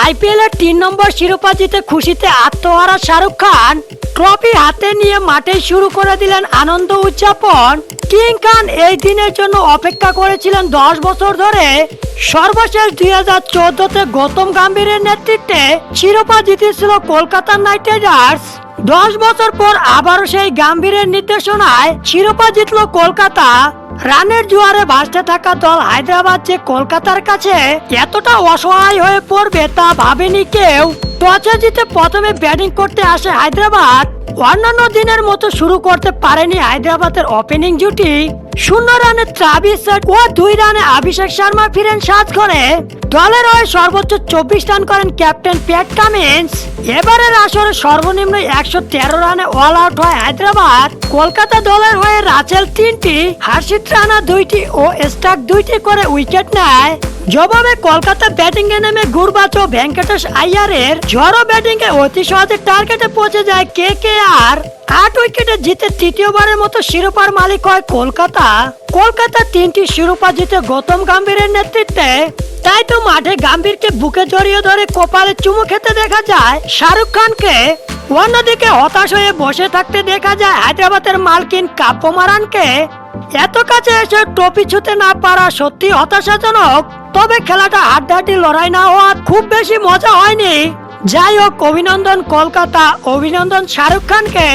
IPL এর তিন নম্বর শিরোপা জিতে খুশিতে আত্মহারা শাহরুখ খান। ট্রফি হাতে নিয়ে মাঠে শুরু করে দিলেন আনন্দ উদযাপন। কিং খান এই দিনের জন্য অপেক্ষা করেছিলেন দশ বছর ধরে। সর্বশেষ দুই হাজার চোদ্দতে গৌতম গাম্ভীরের নেতৃত্বে শিরোপা জিতেছিল কলকাতা নাইট রাইডার্স। দশ বছর পর আবারও সেই গাম্ভীরের নির্দেশনায় শিরোপা জিতল কলকাতা। রানের জোয়ারে ভাসতে থাকা দল হায়দ্রাবাদ যে কলকাতার কাছে এতটা অসহায় হয়ে পড়বে তা ভাবেনি কেউ। টসে জিতে প্রথমে ব্যাটিং করতে আসে হায়দ্রাবাদ। অন্যান্য দিনের মতো শুরু করতে পারেনি হায়দ্রাবাদের ওপেনিং জুটি। শূন্য রানে ট্রাভিস ও দুই রানে অভিষেক শর্মা ফিরেন সাত ঘরে। দলের হয়ে সর্বোচ্চ চব্বিশ রান করেন ক্যাপ্টেন প্যাট কামিন্স। এবারের আসরে সর্বনিম্ন একশো তেরো রানে অল আউট হয় হায়দ্রাবাদ। কলকাতা দলের হয়ে রাচেল তিনটি, হার্ষিত রানা দুইটি ও স্টাক দুইটি করে উইকেট নেয়। জবাবে কলকাতা ব্যাটিং এ নেমে গুরবাচ ভেঙ্কটেশ আইয়ারের ঝড়ো ব্যাটিং এ অতি সহজে টার্গেটে পৌঁছে যায় কে কে আর আট উইকেটে জিতে তৃতীয়বারের মতো শিরোপার মালিক হয় কলকাতা। কলকাতা তিনটি শিরোপা জিতে গৌতম গম্ভীরের নেতৃত্বে। তাই তো মাঠে গাম্ভীরকে বুকে জড়িয়ে ধরে কপালে চুমু খেতে দেখা যায় শাহরুখ খানকে। অন্যদিকে হতাশ হয়ে বসে থাকতে দেখা যায় হায়দ্রাবাদের মালকিন কাব্য মারানকে এত কাছে এসে টপি ছুতে না পারা সত্যি হতাশাজনক। তবে খেলাটা হাড্ডাহাড্ডি লড়াই না হওয়া খুব বেশি মজা হয়নি। যাই হোক, অভিনন্দন কলকাতা, অভিনন্দন শাহরুখ খানকে।